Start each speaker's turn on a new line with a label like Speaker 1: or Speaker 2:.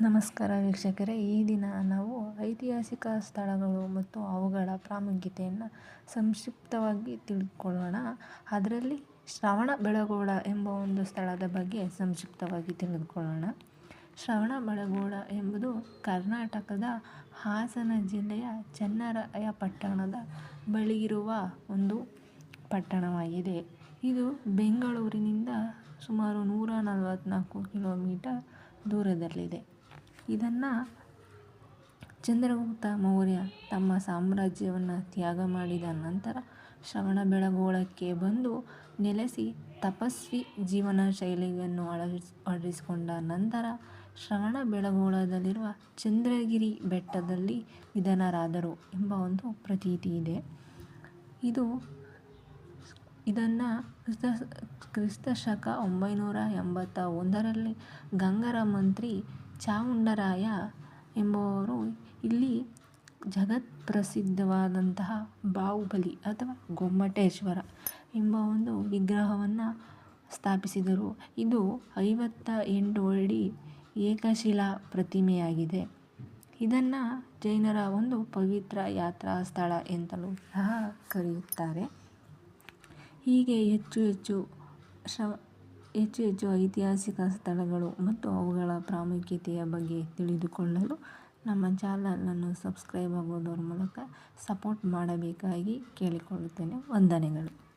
Speaker 1: ನಮಸ್ಕಾರ ವೀಕ್ಷಕರೇ. ಈ ದಿನ ನಾವು ಐತಿಹಾಸಿಕ ಸ್ಥಳಗಳು ಮತ್ತು ಅವುಗಳ ಪ್ರಾಮುಖ್ಯತೆಯನ್ನು ಸಂಕ್ಷಿಪ್ತವಾಗಿ ತಿಳಿದುಕೊಳ್ಳೋಣ ಅದರಲ್ಲಿ ಶ್ರವಣ ಬೆಳಗೋಳ ಎಂಬ ಒಂದು ಸ್ಥಳದ ಬಗ್ಗೆ ಸಂಕ್ಷಿಪ್ತವಾಗಿ ತಿಳಿದುಕೊಳ್ಳೋಣ. ಶ್ರವಣ ಬೆಳಗೋಳ ಎಂಬುದು ಕರ್ನಾಟಕದ ಹಾಸನ ಜಿಲ್ಲೆಯ ಚನ್ನರಾಯಪಟ್ಟಣದ ಬಳಿ ಇರುವ ಒಂದು ಪಟ್ಟಣವಾಗಿದೆ. ಇದು ಬೆಂಗಳೂರಿನಿಂದ ಸುಮಾರು ನೂರ ನಲವತ್ತ್ನಾಲ್ಕು ಕಿಲೋಮೀಟರ್ ದೂರದಲ್ಲಿದೆ. ಇದನ್ನು ಚಂದ್ರಗುಪ್ತ ಮೌರ್ಯ ತಮ್ಮ ಸಾಮ್ರಾಜ್ಯವನ್ನು ತ್ಯಾಗ ಮಾಡಿದ ನಂತರ ಶ್ರವಣಬೆಳಗೊಳಕ್ಕೆ ಬಂದು ನೆಲೆಸಿ ತಪಸ್ವಿ ಜೀವನ ಶೈಲಿಯನ್ನು ಅಳವಡಿಸಿ ಅಳವಡಿಸಿಕೊಂಡ ನಂತರ ಶ್ರವಣಬೆಳಗೊಳದಲ್ಲಿರುವ ಚಂದ್ರಗಿರಿ ಬೆಟ್ಟದಲ್ಲಿ ನಿಧನರಾದರು ಎಂಬ ಒಂದು ಪ್ರತೀತಿ ಇದೆ. ಇದು ಇದನ್ನು ಕ್ರಿಸ್ತ ಕ್ರಿಸ್ತ ಶಕ ಒಂಬೈನೂರ ಎಂಬತ್ತ ಒಂದರಲ್ಲಿ ಗಂಗರ ಮಂತ್ರಿ ಚಾವುಂಡರಾಯ ಎಂಬುವರು ಇಲ್ಲಿ ಜಗತ್ ಪ್ರಸಿದ್ಧವಾದಂತಹ ಬಾಹುಬಲಿ ಅಥವಾ ಗೊಮ್ಮಟೇಶ್ವರ ಎಂಬ ಒಂದು ವಿಗ್ರಹವನ್ನು ಸ್ಥಾಪಿಸಿದರು. ಇದು ಐವತ್ತ ಎಂಟು ಅಡಿ ಏಕಶಿಲಾ ಪ್ರತಿಮೆಯಾಗಿದೆ. ಇದನ್ನು ಜೈನರ ಒಂದು ಪವಿತ್ರ ಯಾತ್ರಾ ಸ್ಥಳ ಎಂತಲೂ ಸಹ ಕರೆಯುತ್ತಾರೆ. ಹೀಗೆ ಹೆಚ್ಚು ಹೆಚ್ಚು ಹೆಚ್ಚು ಹೆಚ್ಚು ಐತಿಹಾಸಿಕ ಸ್ಥಳಗಳು ಮತ್ತು ಅವುಗಳ ಪ್ರಾಮುಖ್ಯತೆಯ ಬಗ್ಗೆ ತಿಳಿದುಕೊಳ್ಳಲು ನಮ್ಮ ಚಾನಲನ್ನು ಸಬ್ಸ್ಕ್ರೈಬ್ ಆಗೋದರ ಮೂಲಕ ಸಪೋರ್ಟ್ ಮಾಡಬೇಕಾಗಿ ಕೇಳಿಕೊಳ್ಳುತ್ತೇನೆ. ವಂದನೆಗಳು.